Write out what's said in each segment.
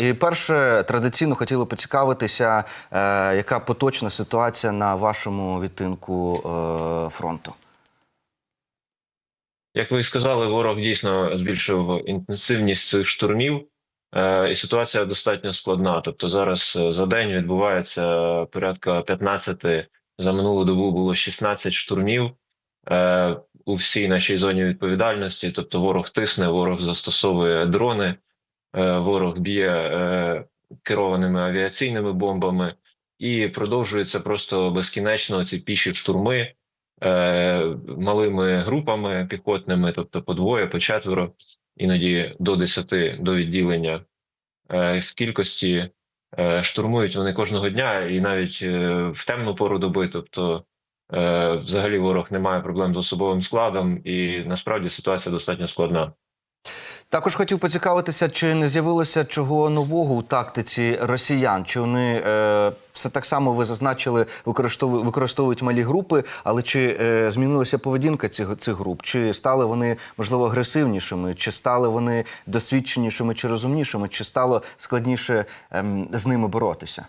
І перше, традиційно хотіли поцікавитися, е, яка поточна ситуація на вашому відтинку е, фронту. Як ви сказали, ворог дійсно збільшив інтенсивність цих штурмів, е, і ситуація достатньо складна. Тобто зараз е, за день відбувається порядка 15, за минулу добу було 16 штурмів е, у всій нашій зоні відповідальності. Тобто, ворог тисне, ворог застосовує дрони, ворог б'є е, керованими авіаційними бомбами, і продовжується просто безкінечно ці піші штурми е, малими групами піхотними, тобто по двоє, по четверо, іноді до десяти до відділення. Е, в кількості е, штурмують вони кожного дня, і навіть е, в темну пору доби. Тобто, е, взагалі, ворог не має проблем з особовим складом, і насправді ситуація достатньо складна. Також хотів поцікавитися, чи не з'явилося чого нового у тактиці росіян? Чи вони е, все так само ви зазначили, використовують, використовують малі групи, але чи е, змінилася поведінка цих, цих груп? Чи стали вони можливо агресивнішими, чи стали вони досвідченішими чи розумнішими, чи стало складніше ем, з ними боротися?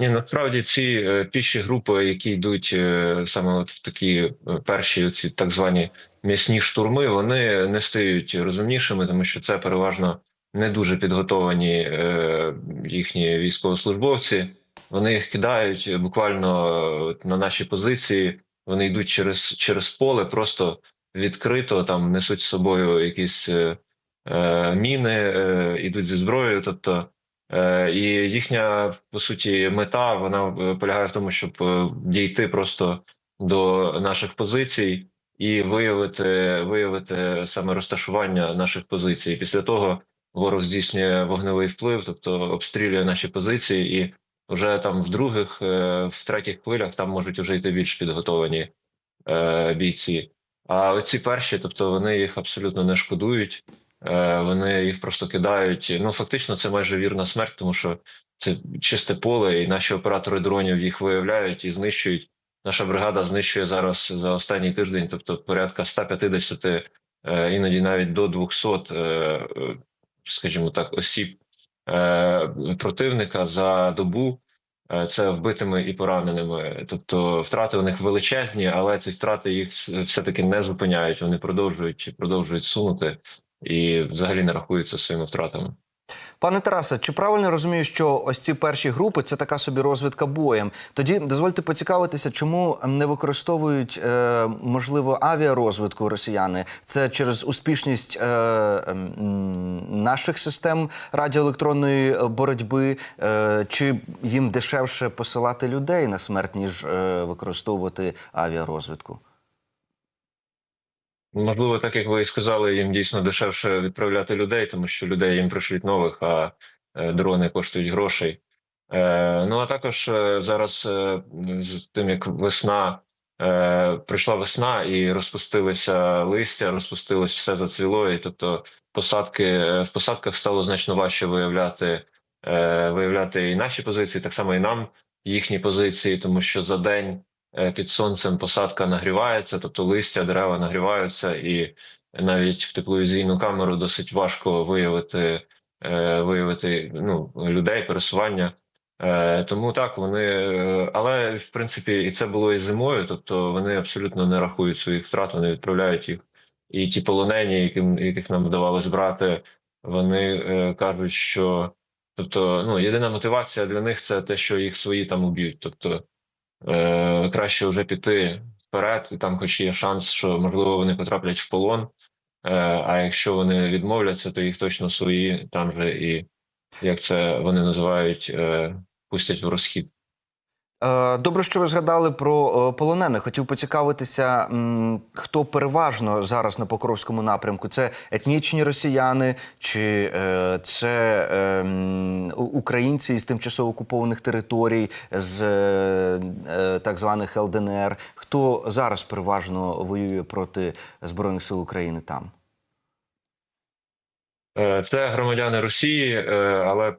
Ні, насправді ці е, піші групи, які йдуть е, саме от в такі е, перші ці так звані м'ясні штурми, вони не стають розумнішими, тому що це переважно не дуже підготовані е, їхні військовослужбовці. Вони їх кидають буквально на наші позиції. Вони йдуть через, через поле, просто відкрито там несуть з собою якісь е, е, міни, е, ідуть зі зброєю. Тобто Е, І їхня по суті мета вона е, полягає в тому, щоб е, дійти просто до наших позицій і виявити виявити саме розташування наших позицій. Після того ворог здійснює вогневий вплив, тобто обстрілює наші позиції, і вже там в других, е, в третіх хвилях там можуть вже йти більш підготовані е, бійці. А оці перші, тобто вони їх абсолютно не шкодують. Е, Вони їх просто кидають. Ну фактично, це майже вірна смерть, тому що це чисте поле, і наші оператори дронів їх виявляють і знищують. Наша бригада знищує зараз за останній тиждень, тобто порядка 150, е, іноді навіть до 200, е, е, скажімо так, осіб противника за добу. Це вбитими і пораненими. Тобто втрати у них величезні, але ці втрати їх все таки не зупиняють. Вони продовжують продовжують сунути і взагалі не рахуються своїми втратами. Пане Тарасе, чи правильно розумію, що ось ці перші групи це така собі розвідка боєм? Тоді дозвольте поцікавитися, чому не використовують е, можливо авіарозвідку росіяни? Це через успішність е, наших систем радіоелектронної боротьби, е, чи їм дешевше посилати людей на смерть, ніж е, використовувати авіарозвідку? Можливо, так як ви і сказали, їм дійсно дешевше відправляти людей, тому що людей їм пришлють нових, а е, дрони коштують грошей. Е, Ну а також е, зараз з тим, як весна прийшла весна і розпустилися листя, розпустилось все зацвіло, і тобто посадки в посадках стало значно важче виявляти, виявляти і наші позиції, так само і нам їхні позиції, тому що за день під сонцем посадка нагрівається, тобто листя, дерева нагріваються, і навіть в тепловізійну камеру досить важко виявити, е, виявити ну, людей, пересування. Е, Тому так вони, е, але в принципі, і це було і зимою, тобто вони абсолютно не рахують своїх втрат, вони відправляють їх. І ті полонені, яких нам вдавалось брати, вони е, кажуть, що тобто, ну єдина мотивація для них це те, що їх свої там уб'ють. Тобто е, краще вже піти вперед, і там, хоч є шанс, що можливо вони потраплять в полон. Е, а якщо вони відмовляться, то їх точно свої там же і як це вони називають, е, пустять в розхід. Е, Добре, що ви згадали про е, полонених. Хотів поцікавитися, хто переважно зараз на Покровському напрямку. Це етнічні росіяни, чи е, це е, м, у- українці із тимчасово окупованих територій, з так званих ЛДНР. Хто зараз переважно воює проти Збройних сил України там? Це громадяни Росії, але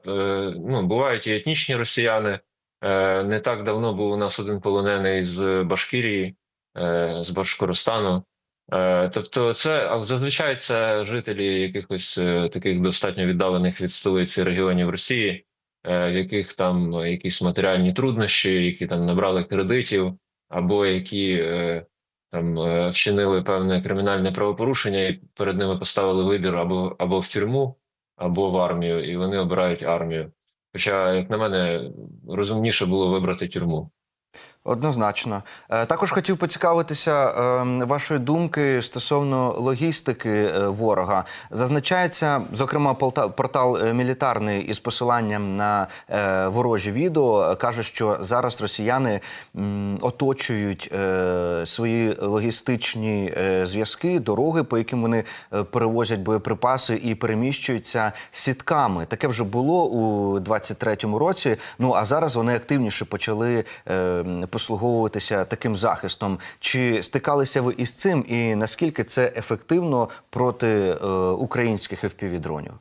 ну, бувають і етнічні росіяни. Е, Не так давно був у нас один полонений з Башкірії, е, з Башкоростану. Е, Тобто, це зазвичай це жителі якихось таких достатньо віддалених від столиці регіонів Росії, в яких там якісь матеріальні труднощі, які там набрали кредитів, або які там вчинили певне кримінальне правопорушення, і перед ними поставили вибір або, або в тюрму, або в армію, і вони обирають армію. Хоча, як на мене, розумніше було вибрати тюрму. Однозначно. Е, Також хотів поцікавитися е, вашої думки стосовно логістики е, ворога. Зазначається, зокрема, портал е, мілітарний із посиланням на ворожі відео каже, що зараз росіяни оточують свої логістичні зв'язки, дороги, по яким вони перевозять боєприпаси і переміщуються сітками. Таке вже було у 23-му році. Ну а зараз вони активніше почали е, послуговуватися таким захистом. Чи стикалися ви із цим, і наскільки це ефективно проти е, українських FPV-дронів?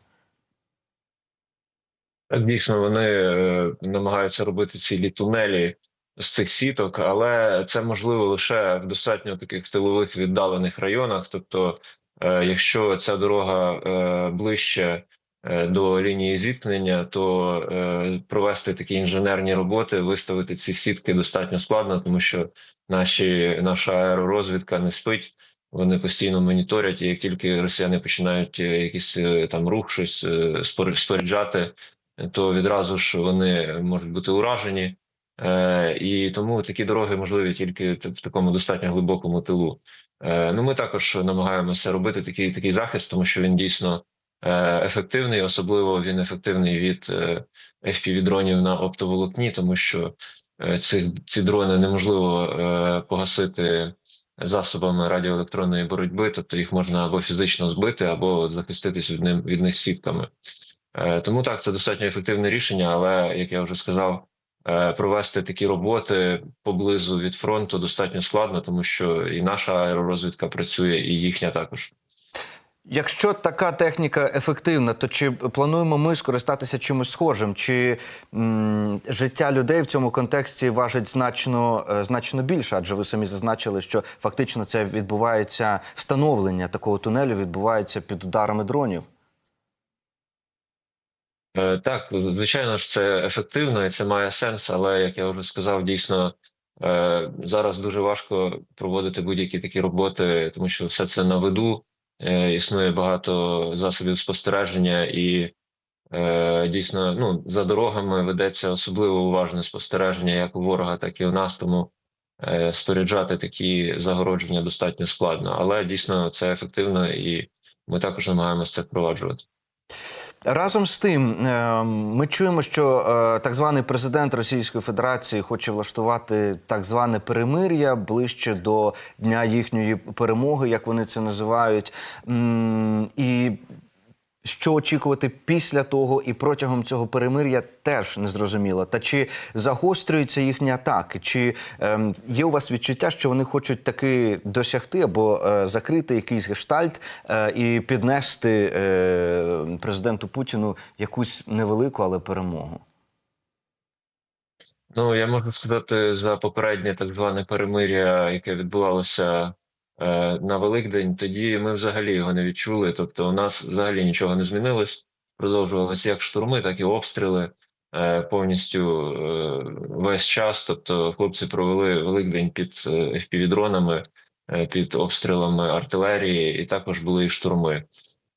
Так, дійсно, вони е, намагаються робити цілі тунелі з цих сіток, але це можливо лише в достатньо таких тилових віддалених районах. Тобто, е, якщо ця дорога ближче до лінії зіткнення, то е, провести такі інженерні роботи, виставити ці сітки достатньо складно, тому що наші наша аеророзвідка не спить. Вони постійно моніторять, і як тільки росіяни починають е, якийсь е, там рух, щось е, споряджати, то відразу ж вони можуть бути уражені, е, і тому такі дороги можливі тільки в такому достатньо глибокому тилу. Е, ну, ми також намагаємося робити такий такий захист, тому що він дійсно е, ефективний, особливо він ефективний від е, FPV-дронів на оптоволокні, тому що е, цих ці дрони неможливо е, погасити засобами радіоелектронної боротьби, тобто їх можна або фізично збити, або захиститись від ним від них сітками. Е, Тому так, це достатньо ефективне рішення, але як я вже сказав, е, провести такі роботи поблизу від фронту достатньо складно, тому що і наша аеророзвідка працює, і їхня також. Якщо така техніка ефективна, то чи плануємо ми скористатися чимось схожим? Чи м, життя людей в цьому контексті важить значно, е, значно більше? Адже ви самі зазначили, що фактично це відбувається встановлення такого тунелю відбувається під ударами дронів. Е, Так, звичайно ж, це ефективно і це має сенс, але як я вже сказав, дійсно е, зараз дуже важко проводити будь-які такі роботи, тому що все це на виду. Е, Існує багато засобів спостереження, і е, дійсно ну, за дорогами ведеться особливо уважне спостереження як у ворога, так і у нас. Тому е, споряджати такі загородження достатньо складно. Але дійсно це ефективно, і ми також намагаємося це впроваджувати. Разом з тим, е, ми чуємо, що е, так званий президент Російської Федерації хоче влаштувати так зване перемир'я ближче до дня їхньої перемоги, як вони це називають. І що очікувати після того і протягом цього перемир'я теж незрозуміло. Та чи загострюються їхні атаки? Чи ем, є у вас відчуття, що вони хочуть таки досягти або е, закрити якийсь гештальт е, і піднести е, президенту Путіну якусь невелику, але перемогу? Ну, я можу сказати за попереднє так зване перемир'я, яке відбувалося е, на Великдень. Тоді ми взагалі його не відчули. Тобто, у нас взагалі нічого не змінилось. Продовжувалися як штурми, так і обстріли е, повністю е, весь час. Тобто, хлопці провели Великдень під е, FPV-дронами, е, під обстрілами артилерії, і також були і штурми.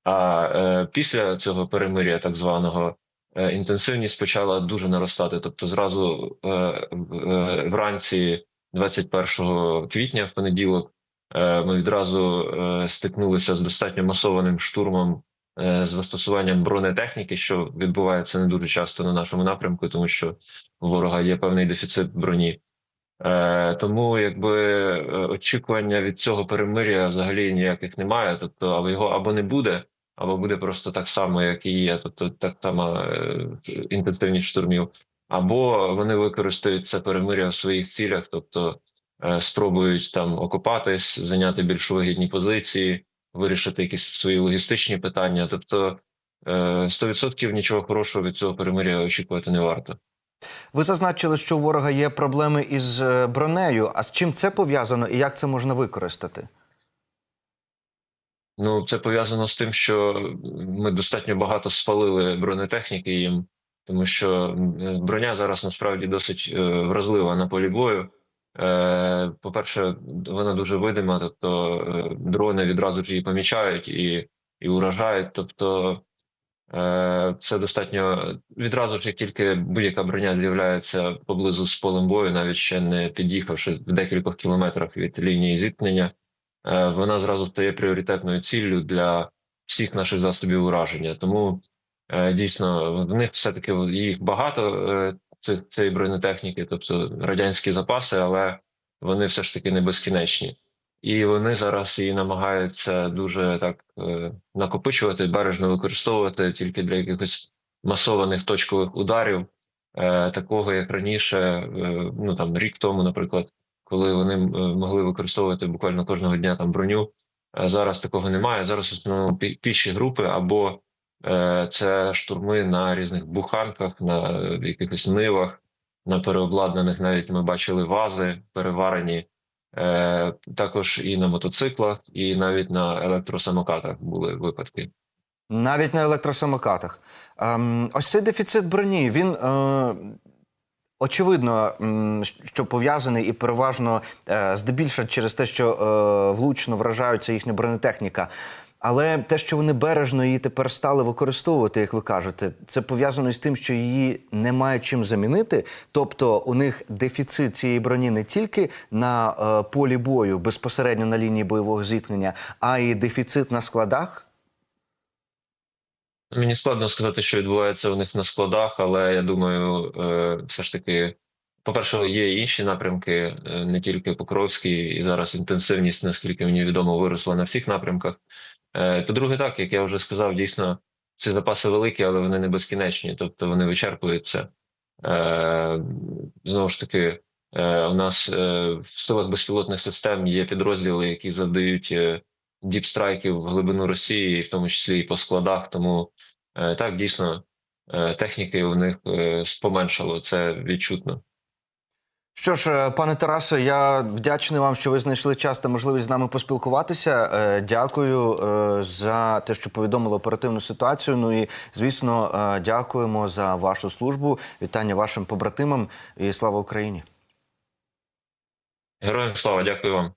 А е, після цього перемир'я, так званого, е, інтенсивність почала дуже наростати. Тобто, зразу е, е, вранці 21 квітня, в понеділок, е, ми відразу е, стикнулися з достатньо масованим штурмом е, з застосуванням бронетехніки, що відбувається не дуже часто на нашому напрямку, тому що у ворога є певний дефіцит броні. Е, тому якби е, очікування від цього перемир'я взагалі ніяких немає. Тобто, або його або не буде, або буде просто так само, як і є. Тобто, так само е, інтенсивність штурмів, або вони використають це перемир'я в своїх цілях, тобто е, спробують там окупатись, зайняти більш вигідні позиції, вирішити якісь свої логістичні питання. Тобто е, 100% нічого хорошого від цього перемир'я очікувати не варто. Ви зазначили, що у ворога є проблеми із е, бронею. А з чим це пов'язано і як це можна використати? Ну, це пов'язано з тим, що ми достатньо багато спалили бронетехніки їм, тому що е, броня зараз насправді досить е, вразлива на полі бою. Е, По-перше, вона дуже видима, тобто е, дрони відразу ж її помічають і, і уражають. Тобто е, це достатньо відразу ж, як тільки будь-яка броня з'являється поблизу з полем бою, навіть ще не під'їхавши в декількох кілометрах від лінії зіткнення вона зразу стає пріоритетною ціллю для всіх наших засобів ураження. Тому дійсно в них все-таки їх багато цієї бронетехніки, тобто радянські запаси, але вони все ж таки не безкінечні. І вони зараз її намагаються дуже так е, накопичувати, бережно використовувати тільки для якихось масованих точкових ударів, е, такого як раніше, е, ну там рік тому, наприклад, коли вони могли використовувати буквально кожного дня там броню. Зараз такого немає. Зараз основному піші групи або це штурми на різних буханках, на е, якихось нивах, на переобладнаних навіть ми бачили вази переварені. Е, також і на мотоциклах, і навіть на електросамокатах були випадки. Навіть на електросамокатах. Ем, ось цей дефіцит броні, він е, очевидно, що пов'язаний і переважно е, здебільшого через те, що е, влучно вражаються їхня бронетехніка. Але те, що вони бережно її тепер стали використовувати, як ви кажете, це пов'язано із тим, що її немає чим замінити. Тобто у них дефіцит цієї броні не тільки на е, полі бою, безпосередньо на лінії бойового зіткнення, а й дефіцит на складах. Мені складно сказати, що відбувається у них на складах, але я думаю, е, все ж таки, по-перше, є інші напрямки, е, не тільки Покровський, і зараз інтенсивність, наскільки мені відомо, виросла на всіх напрямках. Е, По-друге, так, як я вже сказав, дійсно ці запаси великі, але вони не безкінечні, тобто вони вичерпуються. Е, Знову ж таки, е, у нас е, в силах безпілотних систем є підрозділи, які завдають е, діпстрайків в глибину Росії, в тому числі і по складах. Тому е, так дійсно е, техніки у них е, поменшало. Це відчутно. Що ж, е, пане Тарасе, я вдячний вам, що ви знайшли час та можливість з нами поспілкуватися. Е, Дякую е, за те, що повідомили оперативну ситуацію. Ну і звісно, дякуємо за вашу службу. Вітання вашим побратимам і слава Україні. Героям слава, дякую вам.